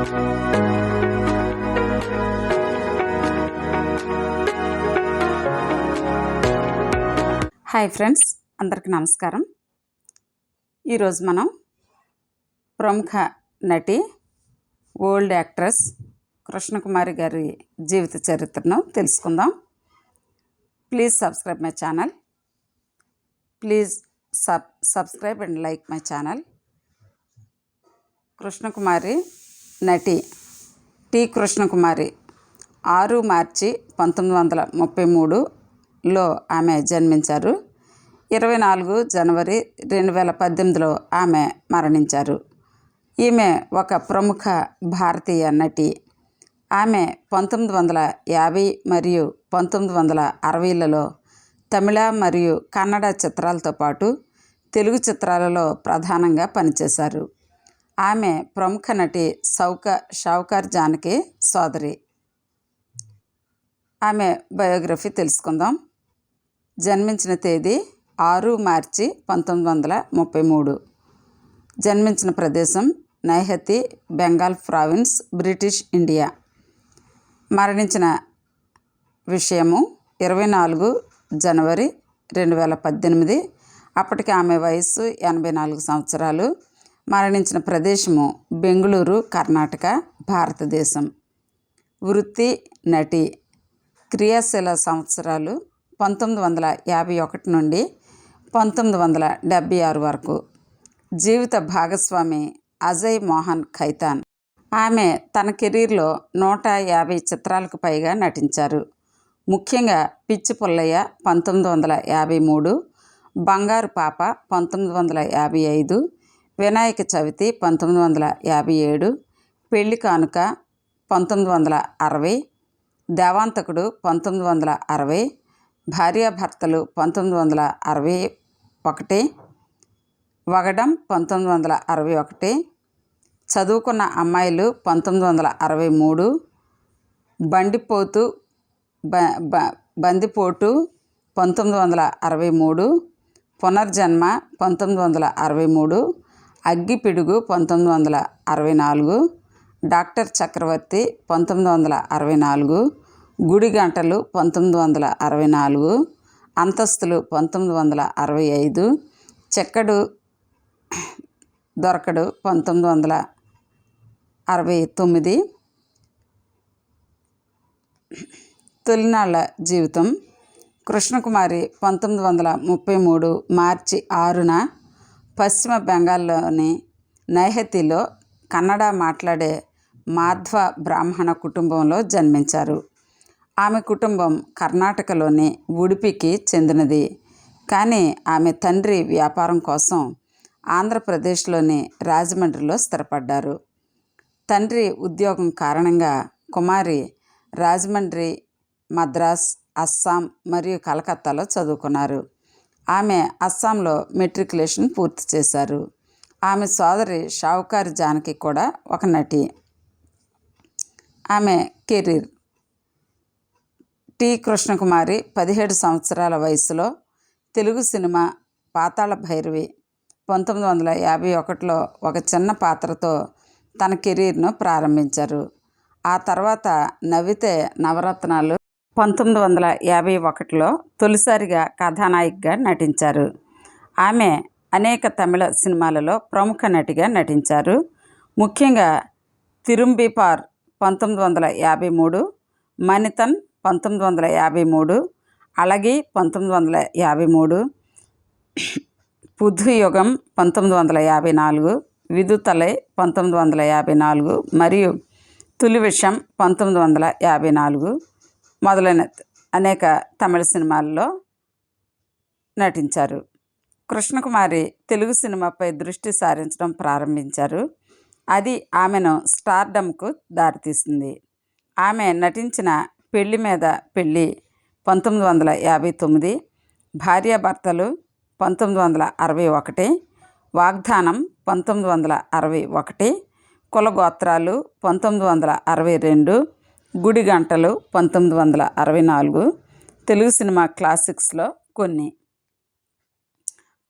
Hi friends అందరికీ నమస్కారం. ఈరోజు మనం ప్రముఖ నటి ఓల్డ్ యాక్ట్రెస్ కృష్ణకుమారి గారి జీవిత చరిత్రను తెలుసుకుందాం. Please subscribe my channel. Please sub subscribe and like my channel. Krishnakumari నటి టి కృష్ణకుమారి ఆరు మార్చి పంతొమ్మిది వందల ముప్పై మూడులో ఆమె జన్మించారు. ఇరవై నాలుగు జనవరి రెండు వేల పద్దెనిమిదిలో ఆమె మరణించారు. ఈమె ఒక ప్రముఖ భారతీయ నటి. ఆమె పంతొమ్మిది వందల యాభై మరియు పంతొమ్మిది వందల అరవైలలో తమిళ మరియు కన్నడ చిత్రాలతో పాటు తెలుగు చిత్రాలలో ప్రధానంగా పనిచేశారు. ఆమె ప్రముఖ నటి సౌక షావుకార్ జానకి సోదరి. ఆమె బయోగ్రఫీ తెలుసుకుందాం. జన్మించిన తేదీ ఆరు మార్చి పంతొమ్మిది వందల ముప్పై మూడు. జన్మించిన ప్రదేశం Naihati Bengal province British India. మరణించిన విషయము ఇరవై నాలుగు జనవరి రెండు వేల పద్దెనిమిది. అప్పటికి ఆమె వయస్సు ఎనభై నాలుగు సంవత్సరాలు. మరణించిన ప్రదేశము బెంగళూరు కర్ణాటక భారతదేశం. వృత్తి నటి క్రియాశీల సంవత్సరాలు పంతొమ్మిది వందల యాభై ఒకటి నుండి పంతొమ్మిది వందల డెబ్భై ఆరు వరకు. జీవిత భాగస్వామి అజయ్ మోహన్ ఖైతాన్. ఆమె తన కెరీర్లో నూట యాభై చిత్రాలకు పైగా నటించారు. ముఖ్యంగా పిచ్చి పుల్లయ్య పంతొమ్మిది వందల యాభై మూడు బంగారు పాప పంతొమ్మిది వందల యాభై ఐదు వినాయక చవితి పంతొమ్మిది వందల యాభై ఏడు పెళ్ళి కానుక పంతొమ్మిది వందల అరవై దేవాంతకుడు పంతొమ్మిది వందల అరవై భార్యాభర్తలు పంతొమ్మిది వందల అరవై ఒకటి వగడం పంతొమ్మిది వందల అరవై ఒకటి చదువుకున్న అమ్మాయిలు పంతొమ్మిది వందల అరవై మూడు బండిపోతు బ బ బందిపోటు పంతొమ్మిది వందల అరవై మూడు పునర్జన్మ పంతొమ్మిది వందల అరవై మూడు అగ్గిపిడుగు పంతొమ్మిది వందల అరవై నాలుగు డాక్టర్ చక్రవర్తి పంతొమ్మిది వందల అరవై నాలుగు గుడి గంటలు పంతొమ్మిది వందల అరవై నాలుగు అంతస్తులు పంతొమ్మిది వందల అరవై ఐదు చెక్కడు దొరకడు పంతొమ్మిది వందల అరవై తొమ్మిది తొలినాళ్ళ జీవితం కృష్ణకుమారి పంతొమ్మిది వందల ముప్పై మూడు మార్చి ఆరున పశ్చిమ బెంగాల్లోని నైహతిలో కన్నడ మాట్లాడే మాధ్వ బ్రాహ్మణ కుటుంబంలో జన్మించారు. ఆమె కుటుంబం కర్ణాటకలోని ఉడిపికి చెందినది. కానీ ఆమె తండ్రి వ్యాపారం కోసం ఆంధ్రప్రదేశ్లోని రాజమండ్రిలో స్థిరపడ్డారు. తండ్రి ఉద్యోగం కారణంగా కుమారి రాజమండ్రి మద్రాస్ అస్సాం మరియు కలకత్తాలో చదువుకున్నారు. ఆమె అస్సాంలో మెట్రికులేషన్ పూర్తి చేశారు. ఆమె సోదరి షావుకారి జానకి కూడా ఒక నటి. ఆమె కెరీర్. టి. కృష్ణకుమారి పదిహేడు సంవత్సరాల వయసులో తెలుగు సినిమా పాతాళ భైరవి పంతొమ్మిది వందల యాభై ఒకటిలో ఒక చిన్న పాత్రతో తన కెరీర్ను ప్రారంభించారు. ఆ తర్వాత నవ్వితే నవరత్నాలు పంతొమ్మిది వందల యాభై ఒకటిలో తొలిసారిగా కథానాయికగా నటించారు. ఆమె అనేక తమిళ సినిమాలలో ప్రముఖ నటిగా నటించారు. ముఖ్యంగా తిరుంబిపార్ పంతొమ్మిది వందల యాభై మూడు మణితన్ పంతొమ్మిది వందల యాభై మూడు అలగి పంతొమ్మిది వందల యాభై మూడు పుధుయుగం పంతొమ్మిది వందల యాభై నాలుగు విదుతలై పంతొమ్మిది వందల యాభై నాలుగు మరియు తొలి విషం పంతొమ్మిది వందల యాభై నాలుగు. మొదలైన అనేక తమిళ సినిమాల్లో నటించారు. కృష్ణకుమారి తెలుగు సినిమాపై దృష్టి సారించడం ప్రారంభించారు. అది ఆమెను స్టార్డమ్కు దారితీస్తుంది ఆమె నటించిన పెళ్ళి మీద పెళ్ళి పంతొమ్మిది వందల యాభై తొమ్మిది భార్యాభర్తలు పంతొమ్మిది వందల అరవై ఒకటి వాగ్దానం పంతొమ్మిది వందల అరవై ఒకటి కులగోత్రాలు పంతొమ్మిది వందల అరవై రెండు గుడి గంటలు పంతొమ్మిది వందల అరవై నాలుగు తెలుగు సినిమా క్లాసిక్స్లో కొన్ని.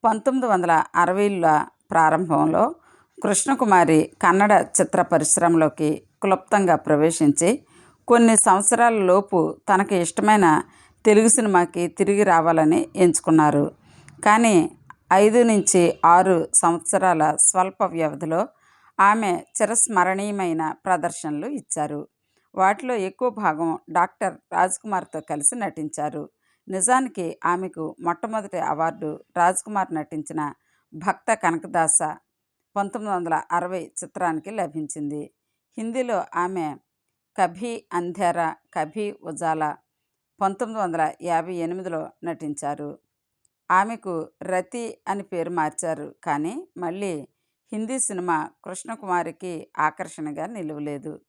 పంతొమ్మిది వందల అరవైల ప్రారంభంలో కృష్ణకుమారి కన్నడ చిత్ర పరిశ్రమలోకి క్లుప్తంగా ప్రవేశించి కొన్ని సంవత్సరాల లోపు తనకు ఇష్టమైన తెలుగు సినిమాకి తిరిగి రావాలని ఎంచుకున్నారు. కానీ ఐదు నుంచి ఆరు సంవత్సరాల స్వల్ప వ్యవధిలో ఆమె చిరస్మరణీయమైన ప్రదర్శనలు ఇచ్చారు. వాటిలో ఎక్కువ భాగం డాక్టర్ రాజ్కుమార్తో కలిసి నటించారు. నిజానికి ఆమెకు మొట్టమొదటి అవార్డు రాజ్కుమార్ నటించిన భక్త కనకదాస పంతొమ్మిది వందల అరవై చిత్రానికి లభించింది. హిందీలో ఆమె కభీ అంధేరా కభీ ఉజాలా పంతొమ్మిది వందల యాభై ఎనిమిదిలో నటించారు. ఆమెకు రతి అని పేరు మార్చారు. కానీ మళ్ళీ హిందీ సినిమా కృష్ణకుమారికి ఆకర్షణగా నిలవలేదు.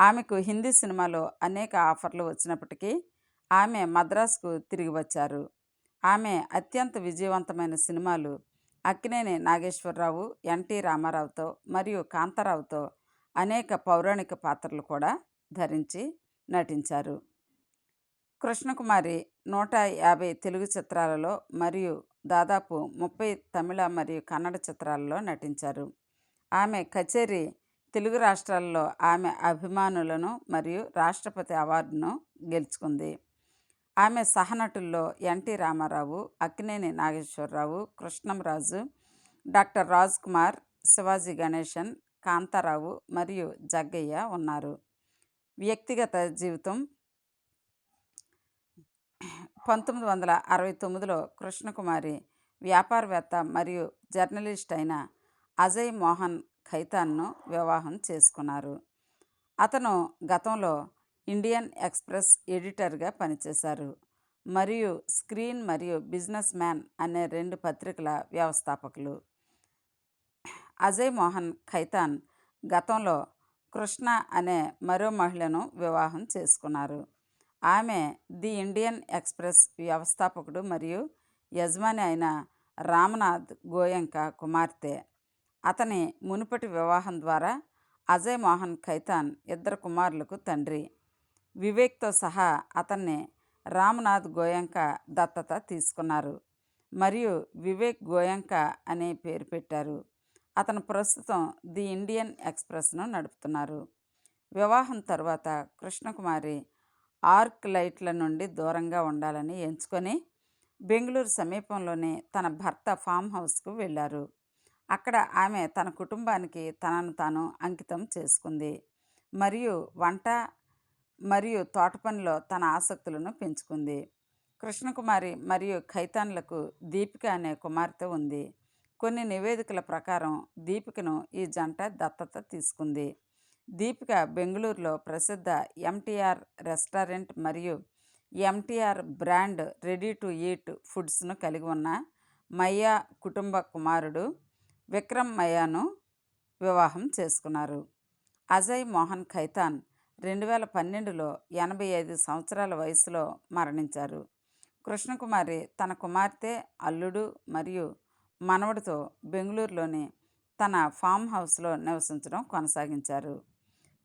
ఆమెకు హిందీ సినిమాలో అనేక ఆఫర్లు వచ్చినప్పటికీ ఆమె మద్రాసుకు తిరిగి వచ్చారు. ఆమె అత్యంత విజయవంతమైన సినిమాలు అక్కినేని నాగేశ్వరరావు ఎన్టీ రామారావుతో మరియు కాంతారావుతో అనేక పౌరాణిక పాత్రలు కూడా ధరించి నటించారు. కృష్ణకుమారి నూట యాభై తెలుగు చిత్రాలలో మరియు దాదాపు ముప్పై తమిళ మరియు కన్నడ చిత్రాలలో నటించారు. ఆమె కచేరీ తెలుగు రాష్ట్రాల్లో ఆమె అభిమానులను మరియు రాష్ట్రపతి అవార్డును గెలుచుకుంది. ఆమె సహనటుల్లో ఎన్టీ రామారావు అక్కినేని నాగేశ్వరరావు కృష్ణంరాజు డాక్టర్ రాజ్ కుమార్ శివాజీ గణేశన్ కాంతారావు మరియు జగ్గయ్య ఉన్నారు. వ్యక్తిగత జీవితం పంతొమ్మిది వందల అరవై తొమ్మిదిలో కృష్ణకుమారి వ్యాపారవేత్త మరియు జర్నలిస్ట్ అయిన అజయ్ మోహన్ ఖైతాన్ను వివాహం చేసుకున్నారు. అతను గతంలో ఇండియన్ ఎక్స్ప్రెస్ ఎడిటర్గా పనిచేశారు. మరియు స్క్రీన్ మరియు బిజినెస్ మ్యాన్ అనే రెండు పత్రికల వ్యవస్థాపకులు. అజయ్ మోహన్ ఖైతాన్ గతంలో కృష్ణ అనే మరో మహిళను వివాహం చేసుకున్నారు. ఆమె ది ఇండియన్ ఎక్స్ప్రెస్ వ్యవస్థాపకుడు మరియు యజమాని అయిన రామనాథ్ గోయంక కుమార్తె. అతని మునుపటి వివాహం ద్వారా అజయ్ మోహన్ ఖైతాన్ ఇద్దరు కుమారులకు తండ్రి. వివేక్తో సహా అతన్ని రామ్నాథ్ గోయంక దత్తత తీసుకున్నారు. మరియు వివేక్ గోయంక అనే పేరు పెట్టారు. అతను ప్రస్తుతం ది ఇండియన్ ఎక్స్ప్రెస్ను నడుపుతున్నారు. వివాహం తర్వాత కృష్ణకుమారి ఆర్క్ లైట్ల నుండి దూరంగా ఉండాలని ఎంచుకొని బెంగళూరు సమీపంలోనే తన భర్త ఫామ్ హౌస్కు వెళ్ళారు. అక్కడ ఆమె తన కుటుంబానికి తనను తాను అంకితం చేసుకుంది. మరియు వంట మరియు తోట పనిలో తన ఆసక్తులను పెంచుకుంది. కృష్ణకుమారి మరియు ఖైతాన్లకు దీపిక అనే కుమార్తె ఉంది. కొన్ని నివేదికల ప్రకారం దీపికను ఈ జంట దత్తత తీసుకుంది. దీపిక బెంగళూరులో ప్రసిద్ధ ఎంటీఆర్ రెస్టారెంట్ మరియు MTR brand ready to eat ఫుడ్స్ను కలిగి ఉన్న మయ్యా కుటుంబ కుమారుడు విక్రమ్ మయాను వివాహం చేసుకున్నారు. అజయ్ మోహన్ ఖైతాన్ రెండు వేల పన్నెండులో ఎనభై ఐదు సంవత్సరాల వయసులో మరణించారు. కృష్ణకుమారి తన కుమార్తె అల్లుడు మరియు మనవడితో బెంగళూరులోని తన ఫామ్ హౌస్లో నివసించడం కొనసాగించారు.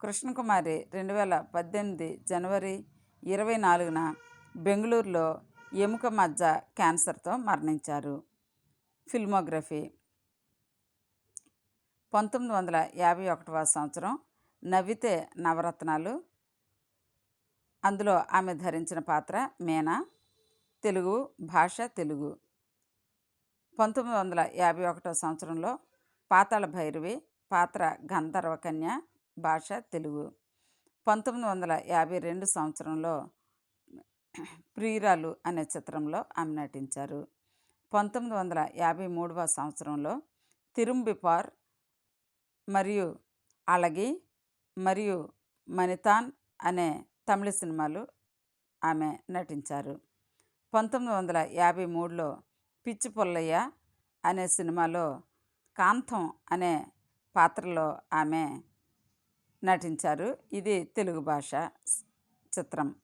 కృష్ణకుమారి రెండు వేల పద్దెనిమిది జనవరి ఇరవై నాలుగున బెంగళూరులో ఎముక మజ్జ క్యాన్సర్తో మరణించారు. ఫిల్మోగ్రఫీ పంతొమ్మిది వందల యాభై ఒకటవ సంవత్సరం నవ్వితే నవరత్నాలు. అందులో ఆమె ధరించిన పాత్ర మీనా? తెలుగు భాష తెలుగు. పంతొమ్మిది వందల యాభై ఒకటో సంవత్సరంలో పాతాళ భైరవి పాత్ర గంధర్వకన్య భాష తెలుగు. పంతొమ్మిది వందల యాభై రెండు సంవత్సరంలో ప్రియురాలు అనే చిత్రంలో ఆమె నటించారు. పంతొమ్మిది వందల యాభై మూడవ సంవత్సరంలో తిరుంబిపార్ మరియు అలగి మరియు మణితాన్ అనే తమిళ సినిమాలు ఆమె నటించారు. పంతొమ్మిది వందల యాభై మూడులో పిచ్చి పుల్లయ్య అనే సినిమాలో కాంతం అనే పాత్రలో ఆమె నటించారు. ఇది తెలుగు భాష చిత్రం.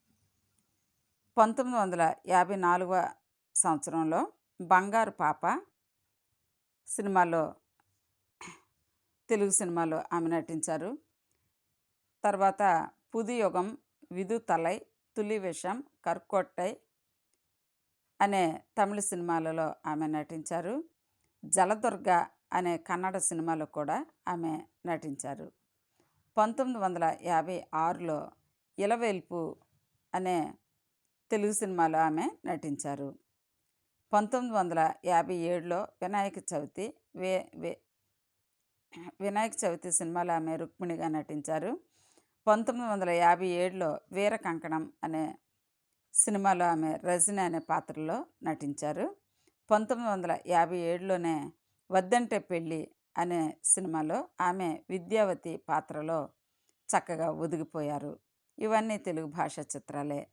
పంతొమ్మిది వందల యాభై నాలుగవ సంవత్సరంలో బంగారు పాప సినిమాలో తెలుగు సినిమాలో ఆమె నటించారు. తర్వాత పుదియుగం విధుతలై తులి విషం కర్కొట్టై అనే తమిళ సినిమాలలో ఆమె నటించారు. జలదుర్గ అనే కన్నడ సినిమాలో కూడా ఆమె నటించారు. పంతొమ్మిది వందల యాభై ఆరులో ఇలవేల్పు అనే తెలుగు సినిమాలో ఆమె నటించారు. పంతొమ్మిది వందల యాభై ఏడులో వినాయక చవితి వే వే వినాయక చవితి సినిమాలో ఆమె రుక్మిణిగా నటించారు. పంతొమ్మిది వందల యాభై ఏడులో వీర కంకణం అనే సినిమాలో ఆమె రజని అనే పాత్రలో నటించారు. పంతొమ్మిది వందల యాభై ఏడులోనే వద్దంటే పెళ్ళి అనే సినిమాలో ఆమె విద్యావతి పాత్రలో చక్కగా ఒదిగిపోయారు. ఇవన్నీ తెలుగు భాషా చిత్రాలే.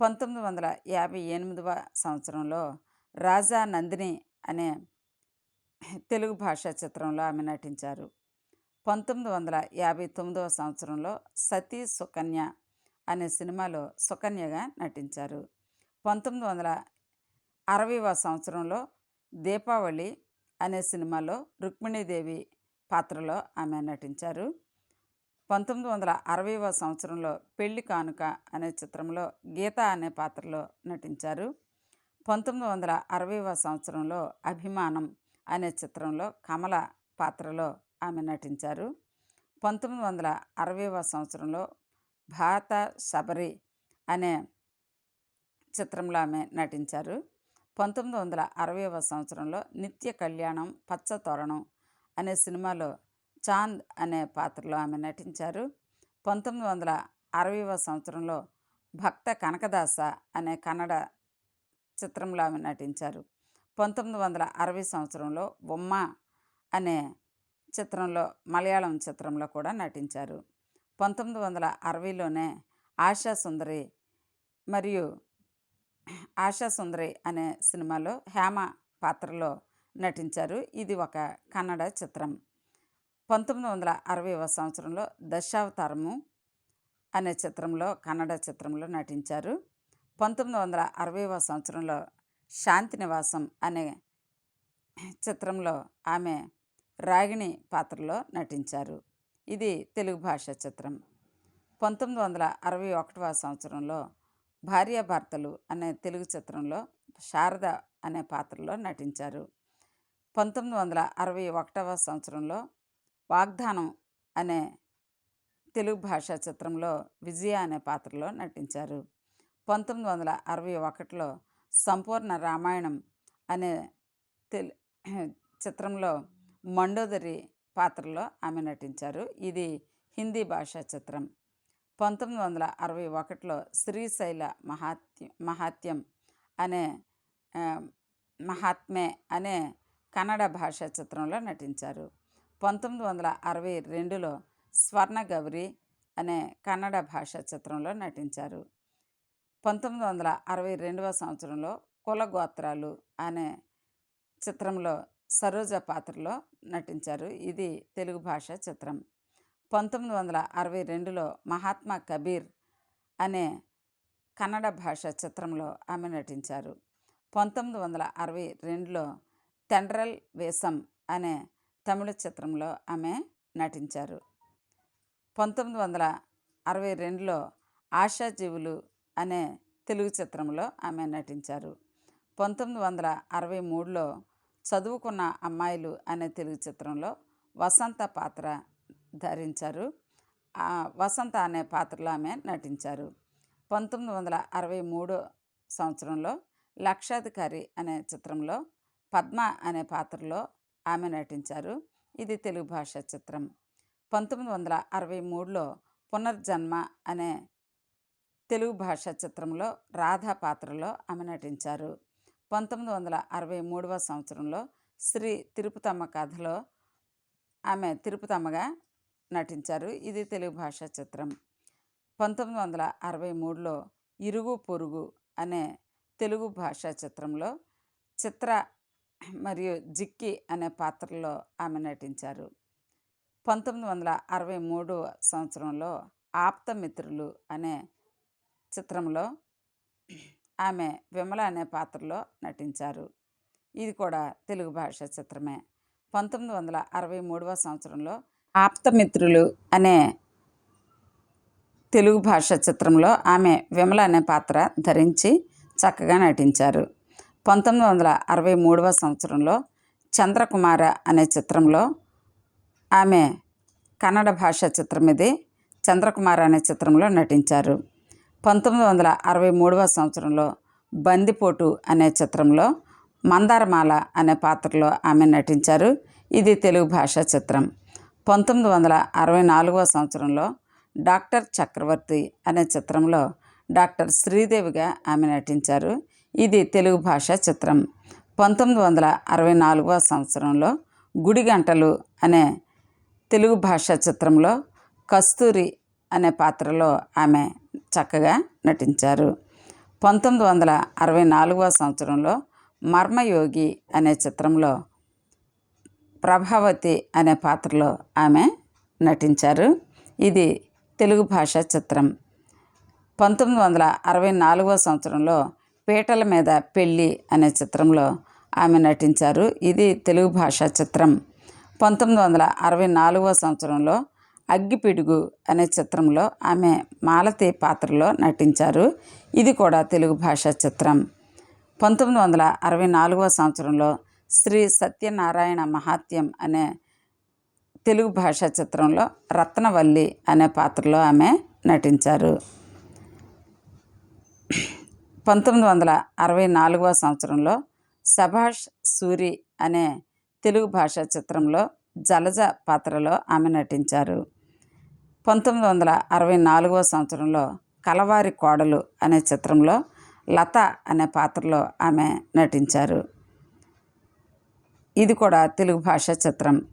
పంతొమ్మిది వందల యాభై ఎనిమిదవ సంవత్సరంలో రాజా నందిని అనే తెలుగు భాషా చిత్రంలో ఆమె నటించారు. పంతొమ్మిది వందల యాభై తొమ్మిదవ సంవత్సరంలో సతీ సుకన్య అనే సినిమాలో సుకన్యగా నటించారు. పంతొమ్మిది వందల అరవైవ సంవత్సరంలో దీపావళి అనే సినిమాలో రుక్మిణీదేవి పాత్రలో ఆమె నటించారు. పంతొమ్మిది వందల అరవైవ సంవత్సరంలో పెళ్ళి కానుక అనే చిత్రంలో గీత అనే పాత్రలో నటించారు. పంతొమ్మిది వందల అరవైవ సంవత్సరంలో అభిమానం అనే చిత్రంలో కమల పాత్రలో ఆమె నటించారు. పంతొమ్మిది వందల అరవైవ సంవత్సరంలో భారత శబరి అనే చిత్రంలో ఆమె నటించారు. పంతొమ్మిది వందల అరవైవ సంవత్సరంలో నిత్య కళ్యాణం పచ్చ తోరణం అనే సినిమాలో చాంద్ అనే పాత్రలో ఆమె నటించారు. పంతొమ్మిది వందల అరవైవ సంవత్సరంలో భక్త కనకదాస అనే కన్నడ చిత్రంలో ఆమె నటించారు. పంతొమ్మిది వందల అరవై సంవత్సరంలో బొమ్మ అనే చిత్రంలో మలయాళం చిత్రంలో కూడా నటించారు. పంతొమ్మిది వందల అరవైలోనే ఆశా సుందరి మరియు ఆశా సుందరి అనే సినిమాలో హేమ పాత్రలో నటించారు. ఇది ఒక కన్నడ చిత్రం. పంతొమ్మిది వందల అరవైవ సంవత్సరంలో దశావతారము అనే చిత్రంలో కన్నడ చిత్రంలో నటించారు. పంతొమ్మిది వందల అరవైవ సంవత్సరంలో శాంతి నివాసం అనే చిత్రంలో ఆమె రాగిణి పాత్రలో నటించారు. ఇది తెలుగు భాష చిత్రం. పంతొమ్మిది వందల అరవై ఒకటవ సంవత్సరంలో భార్యాభర్తలు అనే తెలుగు చిత్రంలో శారద అనే పాత్రలో నటించారు. పంతొమ్మిది వందల అరవై ఒకటవ సంవత్సరంలో వాగ్దానం అనే తెలుగు భాషా చిత్రంలో విజయ అనే పాత్రలో నటించారు. పంతొమ్మిది వందల అరవై ఒకటిలో సంపూర్ణ రామాయణం అనే తెలు చిత్రంలో మండోదరి పాత్రలో ఆమె నటించారు. ఇది హిందీ భాషా చిత్రం. పంతొమ్మిది వందల అరవై ఒకటిలో శ్రీశైల మహాత్య మహాత్యం అనే మహాత్మే అనే కన్నడ భాషా చిత్రంలో నటించారు. పంతొమ్మిది వందల అరవై రెండులో స్వర్ణ గౌరి అనే కన్నడ భాషా చిత్రంలో నటించారు. పంతొమ్మిది వందల అరవై రెండవ సంవత్సరంలో కులగోత్రాలు అనే చిత్రంలో సరోజ పాత్రలో నటించారు. ఇది తెలుగు భాష చిత్రం. పంతొమ్మిది వందల అరవై రెండులో మహాత్మా కబీర్ అనే కన్నడ భాష చిత్రంలో ఆమె నటించారు. పంతొమ్మిది వందల అరవై రెండులో తెండ్రల్ వేసం అనే తమిళ చిత్రంలో ఆమె నటించారు. పంతొమ్మిది వందల అరవై రెండులో ఆశాజీవులు అనే తెలుగు చిత్రంలో ఆమె నటించారు. పంతొమ్మిది వందల అరవై మూడులో చదువుకున్న అమ్మాయిలు అనే తెలుగు చిత్రంలో వసంత పాత్ర ధరించారు. వసంత అనే పాత్రలో ఆమె నటించారు. పంతొమ్మిది వందల అరవై మూడో సంవత్సరంలో లక్షాధికారి అనే చిత్రంలో పద్మ అనే పాత్రలో ఆమె నటించారు. ఇది తెలుగు భాష చిత్రం. పంతొమ్మిది వందల అరవై మూడులో పునర్జన్మ అనే తెలుగు భాష చిత్రంలో రాధా పాత్రలో ఆమె నటించారు. పంతొమ్మిది వందల అరవై మూడవ సంవత్సరంలో శ్రీ తిరుపతమ్మ కథలో ఆమె తిరుపతమ్మగా నటించారు. ఇది తెలుగు భాష చిత్రం. పంతొమ్మిది వందల అరవై మూడులో ఇరుగు పొరుగు అనే తెలుగు భాషా చిత్రంలో చిత్ర మరియు జిక్కి అనే పాత్రలో ఆమె నటించారు. పంతొమ్మిది వందల అరవై మూడు సంవత్సరంలో ఆప్తమిత్రులు అనే చిత్రంలో ఆమె విమల అనే పాత్రలో నటించారు. ఇది కూడా తెలుగు భాష చిత్రమే. పంతొమ్మిది వందల అరవై మూడవ సంవత్సరంలో ఆప్తమిత్రులు అనే తెలుగు భాష చిత్రంలో ఆమె విమల అనే పాత్ర ధరించి చక్కగా నటించారు. పంతొమ్మిది వందల అరవై మూడవ సంవత్సరంలో చంద్రకుమార అనే చిత్రంలో ఆమె కన్నడ భాష చిత్రం ఇది చంద్రకుమార అనే చిత్రంలో నటించారు. పంతొమ్మిది వందల అరవై మూడవ సంవత్సరంలో బందిపోటు అనే చిత్రంలో మందారమాల అనే పాత్రలో ఆమె నటించారు. ఇది తెలుగు భాషా చిత్రం. పంతొమ్మిది వందల అరవై నాలుగవ సంవత్సరంలో డాక్టర్ చక్రవర్తి అనే చిత్రంలో డాక్టర్ శ్రీదేవిగా ఆమె నటించారు. ఇది తెలుగు భాషా చిత్రం. పంతొమ్మిది వందల అరవై నాలుగవ సంవత్సరంలో గుడిగంటలు అనే తెలుగు భాషా చిత్రంలో కస్తూరి అనే పాత్రలో ఆమె చక్కగా నటించారు. పంతొమ్మిది వందల అరవై నాలుగవ సంవత్సరంలో మర్మయోగి అనే చిత్రంలో ప్రభావతి అనే పాత్రలో ఆమె నటించారు. ఇది తెలుగు భాషా చిత్రం. పంతొమ్మిది వందల అరవై నాలుగవ సంవత్సరంలో పీటల మీద పెళ్ళి అనే చిత్రంలో ఆమె నటించారు. ఇది తెలుగు భాషా చిత్రం. పంతొమ్మిది వందల అరవై నాలుగవ సంవత్సరంలో అగ్గిపిడుగు అనే చిత్రంలో ఆమె మాలతి పాత్రలో నటించారు. ఇది కూడా తెలుగు భాషా చిత్రం. పంతొమ్మిది వందల అరవై నాలుగవ సంవత్సరంలో శ్రీ సత్యనారాయణ మహాత్యం అనే తెలుగు భాషా చిత్రంలో రత్నవల్లి అనే పాత్రలో ఆమె నటించారు. పంతొమ్మిది వందల అరవై నాలుగవ సంవత్సరంలో సభాష్ సూరి అనే తెలుగు భాషా చిత్రంలో జలజ పాత్రలో ఆమె నటించారు. పంతొమ్మిది వందల అరవై నాలుగవ సంవత్సరంలో కలవారి కోడలు అనే చిత్రంలో లత అనే పాత్రలో ఆమె నటించారు. ఇది కూడా తెలుగు భాషా చిత్రం.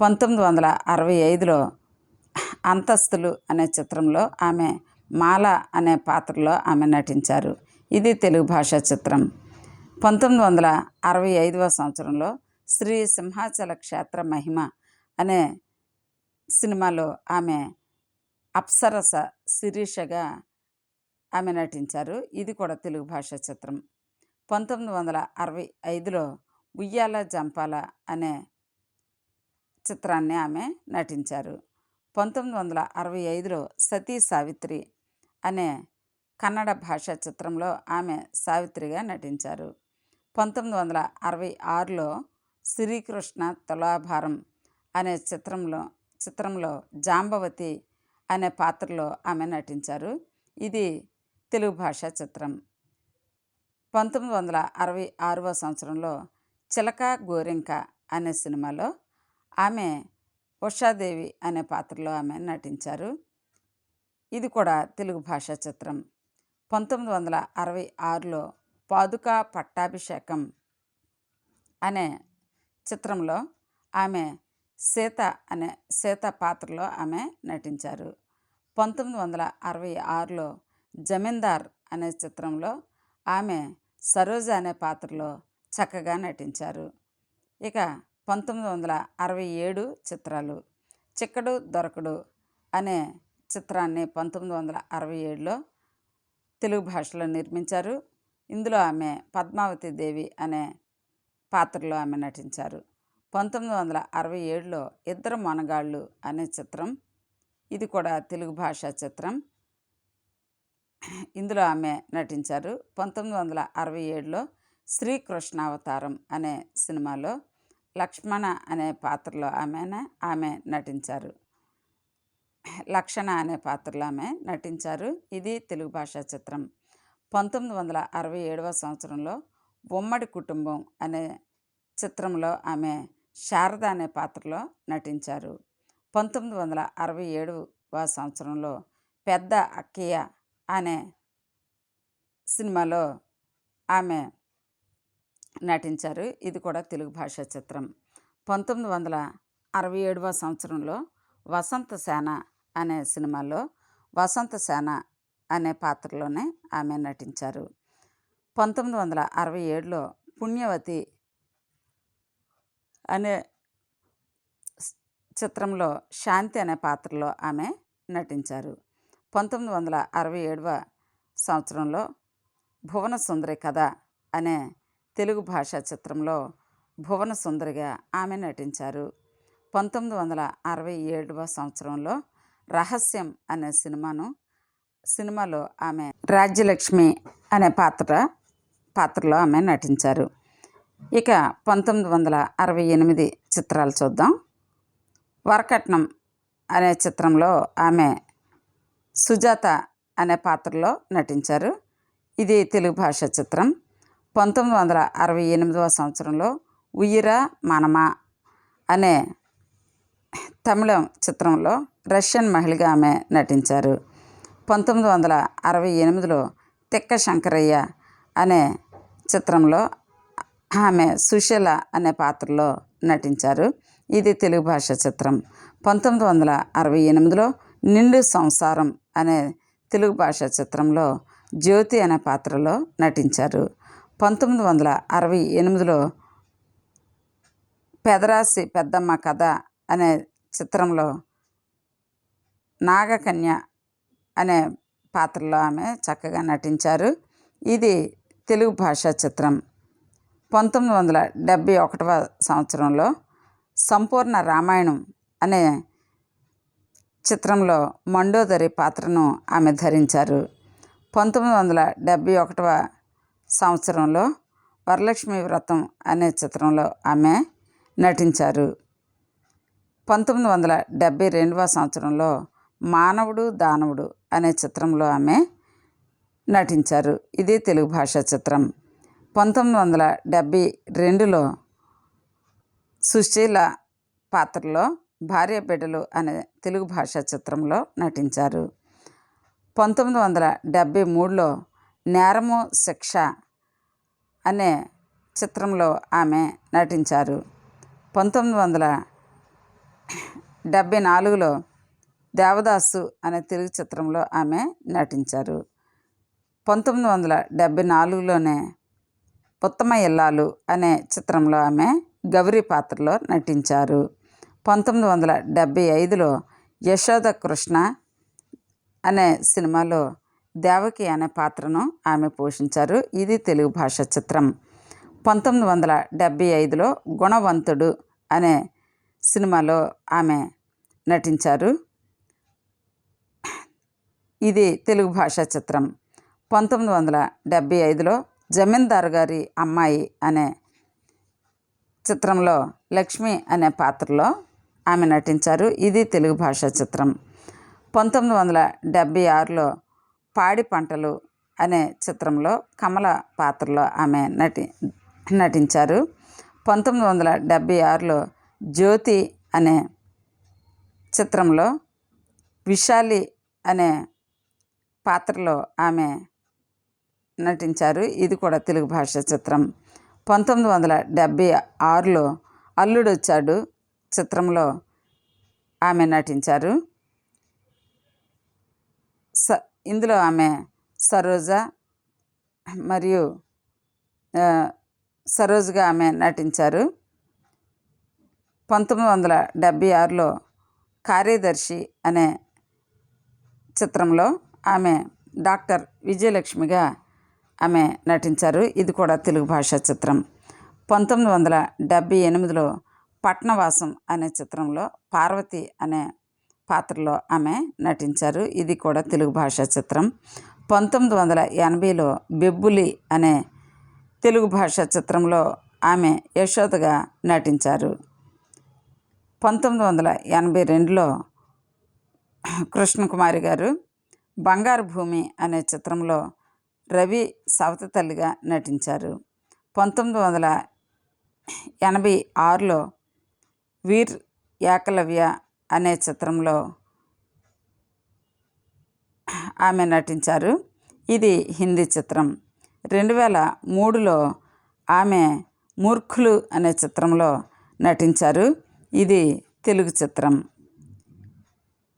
పంతొమ్మిది వందల అరవై ఐదులో అంతస్తులు అనే చిత్రంలో ఆమె మాల అనే పాత్రలో ఆమె నటించారు. ఇది తెలుగు భాషా చిత్రం. పంతొమ్మిది వందల అరవై ఐదవ సంవత్సరంలో శ్రీ సింహాచల క్షేత్ర మహిమ అనే సినిమాలో ఆమె అప్సరస శిరీషగా ఆమె నటించారు. ఇది కూడా తెలుగు భాషా చిత్రం. పంతొమ్మిది వందల అరవై ఐదులో ఉయ్యాల జంపాల అనే చిత్రాన్ని ఆమె నటించారు. పంతొమ్మిది వందల అరవై ఐదులో సతీ సావిత్రి అనే కన్నడ భాషా చిత్రంలో ఆమె సావిత్రిగా నటించారు. పంతొమ్మిది వందల అరవై ఆరులో శ్రీకృష్ణ తులాభారం అనే చిత్రంలో చిత్రంలో జాంబవతి అనే పాత్రలో ఆమె నటించారు. ఇది తెలుగు భాషా చిత్రం. పంతొమ్మిది వందల అరవై ఆరవ సంవత్సరంలో చిలక గోరింక అనే సినిమాలో ఆమె ఉషాదేవి అనే పాత్రలో ఆమె నటించారు. ఇది కూడా తెలుగు భాషా చిత్రం. పంతొమ్మిది వందల అరవై ఆరులో పాదుకా పట్టాభిషేకం అనే చిత్రంలో ఆమె సీత అనే సీత పాత్రలో ఆమె నటించారు. పంతొమ్మిది వందల అరవై ఆరులో జమీందార్ అనే చిత్రంలో ఆమె సరోజ అనే పాత్రలో చక్కగా నటించారు. ఇక పంతొమ్మిది వందల అరవై ఏడు చిత్రాలు చిక్కడు దొరకడు అనే చిత్రాన్ని పంతొమ్మిది వందల అరవై ఏడులో తెలుగు భాషలో నిర్మించారు. ఇందులో ఆమె పద్మావతి దేవి అనే పాత్రలో ఆమె నటించారు. పంతొమ్మిది వందల అరవై ఏడులో ఇద్దరు మనగాళ్ళు అనే చిత్రం ఇది కూడా తెలుగు భాషా చిత్రం. ఇందులో ఆమె నటించారు. పంతొమ్మిది వందల అరవై ఏడులో శ్రీకృష్ణావతారం అనే సినిమాలో లక్ష్మణ అనే పాత్రలో ఆమెన ఆమె నటించారు. లక్షణ అనే పాత్రలో ఆమె నటించారు. ఇది తెలుగు భాషా చిత్రం. పంతొమ్మిది వందల అరవై ఏడవ సంవత్సరంలో ఉమ్మడి కుటుంబం అనే చిత్రంలో ఆమె శారద అనే పాత్రలో నటించారు. పంతొమ్మిది వందల అరవై ఏడవ సంవత్సరంలో పెద్ద అక్కయ్య అనే సినిమాలో ఆమె నటించారు. ఇది కూడా తెలుగు భాషా చిత్రం. పంతొమ్మిది వందల అరవై ఏడవ సంవత్సరంలో వసంత సేన అనే సినిమాలో వసంత సేన అనే పాత్రలోనే ఆమె నటించారు. పంతొమ్మిది వందల అరవై ఏడులో పుణ్యవతి అనే చిత్రంలో శాంతి అనే పాత్రలో ఆమె నటించారు. పంతొమ్మిది వందల అరవై ఏడవ సంవత్సరంలో భువన సుందరి కథ అనే తెలుగు భాషా చిత్రంలో భువన సుందరిగా ఆమె నటించారు. పంతొమ్మిది వందల అరవై ఏడవ సంవత్సరంలో రహస్యం అనే సినిమాను సినిమాలో ఆమె రాజ్యలక్ష్మి అనే పాత్ర పాత్రలో ఆమె నటించారు. ఇక పంతొమ్మిది వందల అరవై ఎనిమిది చిత్రాలు చూద్దాం. వరకట్నం అనే చిత్రంలో ఆమె సుజాత అనే పాత్రలో నటించారు. ఇది తెలుగు భాష చిత్రం. పంతొమ్మిది వందల అరవై ఎనిమిదవ సంవత్సరంలో ఉయిరా మనమా అనే తమిళం చిత్రంలో రష్యన్ మహిళగా ఆమె నటించారు. పంతొమ్మిది వందల అరవై ఎనిమిదిలో తిక్క శంకరయ్య అనే చిత్రంలో ఆమె సుశీల అనే పాత్రలో నటించారు. ఇది తెలుగు భాష చిత్రం. పంతొమ్మిది వందల అరవై ఎనిమిదిలో నిండు సంసారం అనే తెలుగు భాష చిత్రంలో జ్యోతి అనే పాత్రలో నటించారు. పంతొమ్మిది వందల అరవై ఎనిమిదిలో పెదరాసి పెద్దమ్మ కథ అనే చిత్రంలో నాగకన్య అనే పాత్రలో ఆమె చక్కగా నటించారు. ఇది తెలుగు భాషా చిత్రం. పంతొమ్మిది వందల డెబ్భై ఒకటవ సంవత్సరంలో సంపూర్ణ రామాయణం అనే చిత్రంలో మండోదరి పాత్రను ఆమె ధరించారు. పంతొమ్మిది వందల డెబ్భై ఒకటవ సంవత్సరంలో వరలక్ష్మి వ్రతం అనే చిత్రంలో ఆమె నటించారు. పంతొమ్మిది వందల డెబ్భై రెండవ సంవత్సరంలో మానవుడు దానవుడు అనే చిత్రంలో ఆమె నటించారు. ఇది తెలుగు భాషా చిత్రం. పంతొమ్మిది వందల డెబ్భై రెండులో సుశీల పాత్రలో భార్య బిడ్డలు అనే తెలుగు భాషా చిత్రంలో నటించారు. పంతొమ్మిది వందల డెబ్భై మూడులో నేరము శిక్ష అనే చిత్రంలో ఆమె నటించారు. పంతొమ్మిది వందల డెబ్భై నాలుగులో దేవదాసు అనే తెలుగు చిత్రంలో ఆమె నటించారు. పంతొమ్మిది వందల డెబ్భై నాలుగులోనే ఉత్తమ ఇల్లాలు అనే చిత్రంలో ఆమె గౌరీ పాత్రలో నటించారు. పంతొమ్మిది వందల డెబ్భై ఐదులో యశోద కృష్ణ అనే సినిమాలో దేవకి అనే పాత్రను ఆమె పోషించారు. ఇది తెలుగు భాష చిత్రం. పంతొమ్మిది వందల డెబ్భై ఐదులో గుణవంతుడు అనే సినిమాలో ఆమె నటించారు. ఇది తెలుగు భాషా చిత్రం. పంతొమ్మిది వందల డెబ్భై ఐదులో జమీందారు గారి అమ్మాయి అనే చిత్రంలో లక్ష్మి అనే పాత్రలో ఆమె నటించారు. ఇది తెలుగు భాషా చిత్రం. పంతొమ్మిది వందల డెబ్భై ఆరులో పాడి పంటలు అనే చిత్రంలో కమల పాత్రలో ఆమె నటి నటించారు. పంతొమ్మిది వందల డెబ్భై ఆరులో జ్యోతి అనే చిత్రంలో విశాలి అనే పాత్రలో ఆమె నటించారు. ఇది కూడా తెలుగు భాష చిత్రం. పంతొమ్మిది వందల డెబ్భై ఆరులో అల్లుడు వచ్చాడు చిత్రంలో. ఆమె నటించారు. స ఇందులో ఆమె సరోజ మరియు సరోజ్గా ఆమె నటించారు. పంతొమ్మిది వందల డెబ్భై ఆరులో కార్యదర్శి అనే చిత్రంలో ఆమె డాక్టర్ విజయలక్ష్మిగా ఆమె నటించారు. ఇది కూడా తెలుగు భాషా చిత్రం. పంతొమ్మిది వందల డెబ్భై ఎనిమిదిలో పట్నవాసం అనే చిత్రంలో పార్వతి అనే పాత్రలో ఆమె నటించారు. ఇది కూడా తెలుగు భాషా చిత్రం. పంతొమ్మిది వందల ఎనభైలో బెబ్బులి అనే తెలుగు భాషా చిత్రంలో ఆమె యశోదగా నటించారు. పంతొమ్మిది వందల ఎనభై రెండులో కృష్ణకుమారి గారు బంగారు భూమి అనే చిత్రంలో రవి సవత తల్లిగా నటించారు. పంతొమ్మిది వందల ఎనభై ఆరులో వీర్ ఏకలవ్య అనే చిత్రంలో ఆమె నటించారు. ఇది హిందీ చిత్రం. రెండు వేల మూడులో ఆమె మూర్ఖులు అనే చిత్రంలో నటించారు. ఇది తెలుగు చిత్రం.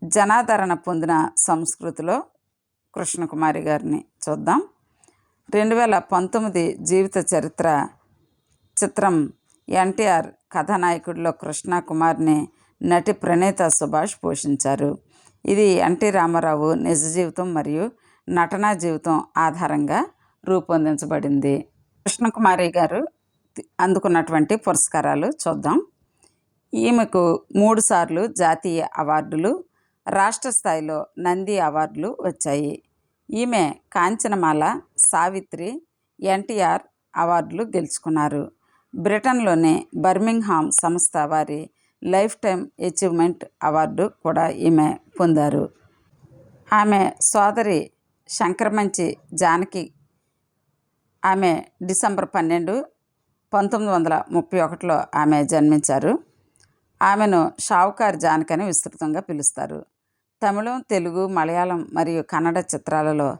జనాదరణ పొందిన సంస్కృతిలో కృష్ణకుమారి గారిని చూద్దాం. రెండు వేల పంతొమ్మిది జీవిత చరిత్ర చిత్రం ఎన్టీఆర్ కథానాయకుడిలో కృష్ణ కుమార్ని నటి ప్రణీత సుభాష్ పోషించారు. ఇది ఎన్టీ రామారావు నిజ జీవితం మరియు నటనా జీవితం ఆధారంగా రూపొందించబడింది. కృష్ణకుమారి గారు అందుకున్నటువంటి పురస్కారాలు చూద్దాం. ఈమెకు మూడుసార్లు జాతీయ అవార్డులు రాష్ట్ర స్థాయిలో నంది అవార్డులు వచ్చాయి. ఈమె కాంచనమాల సావిత్రి ఎన్టీఆర్ అవార్డులు గెలుచుకున్నారు. బ్రిటన్లోని బర్మింగ్హామ్ సంస్థ వారి లైఫ్ టైం అచీవ్మెంట్ అవార్డు కూడా ఈమె పొందారు. ఆమె సోదరి శంకరమంచి జానకి ఆమె డిసెంబర్ పన్నెండు పంతొమ్మిది వందల ముప్పై ఒకటిలో ఆమె జన్మించారు. ఆమెను షావుకార్ జానకి అని విస్తృతంగా పిలుస్తారు. తమిళం తెలుగు మలయాళం మరియు కన్నడ చిత్రాలలో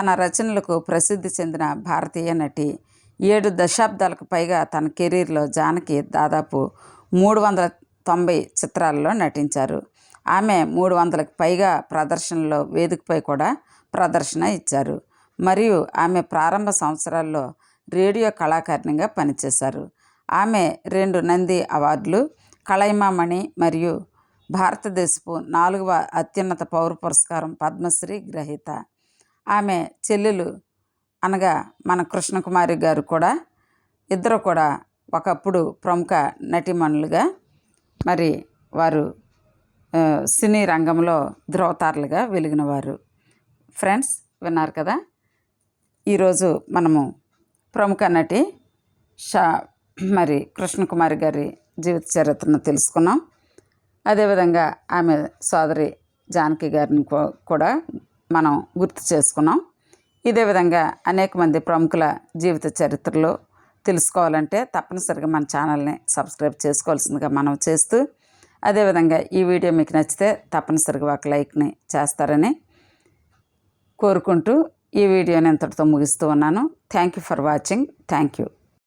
తన రచనలకు ప్రసిద్ధి చెందిన భారతీయ నటి ఏడు దశాబ్దాలకు పైగా తన కెరీర్లో జానకి దాదాపు మూడు వందల తొంభై చిత్రాలలో నటించారు. ఆమె మూడు వందలకు పైగా ప్రదర్శనలో వేదికపై కూడా ప్రదర్శన ఇచ్చారు. మరియు ఆమె ప్రారంభ సంవత్సరాల్లో రేడియో కళాకారిణిగా పనిచేశారు. ఆమె రెండు నంది అవార్డులు కళైమామణి మరియు భారతదేశపు నాలుగవ అత్యున్నత పౌర పురస్కారం పద్మశ్రీ గ్రహీత. ఆమె చెల్లెలు అనగా మన కృష్ణకుమారి గారు కూడా. ఇద్దరు కూడా ఒకప్పుడు ప్రముఖ నటీమణులుగా మరి వారు సినీ రంగంలో ధ్రువతారులుగా వెలిగినవారు. ఫ్రెండ్స్ విన్నారు కదా? ఈరోజు మనము ప్రముఖ నటి షా మరి కృష్ణకుమారి గారి జీవిత చరిత్రను తెలుసుకున్నాం. అదేవిధంగా ఆమె సోదరి జానకి గారిని కూడా మనం గుర్తు చేసుకున్నాం. ఇదే విధంగా అనేక మంది ప్రముఖుల జీవిత చరిత్రలు తెలుసుకోవాలంటే తప్పనిసరిగా మన ఛానల్ని సబ్స్క్రైబ్ చేసుకోవాల్సిందిగా మనం చేస్తూ అదేవిధంగా ఈ వీడియో మీకు నచ్చితే తప్పనిసరిగా ఒక లైక్ని చేస్తారని కోరుకుంటూ ఈ వీడియోని ఇంతటితో ముగిస్తూ ఉన్నాను. Thank you for watching. Thank you.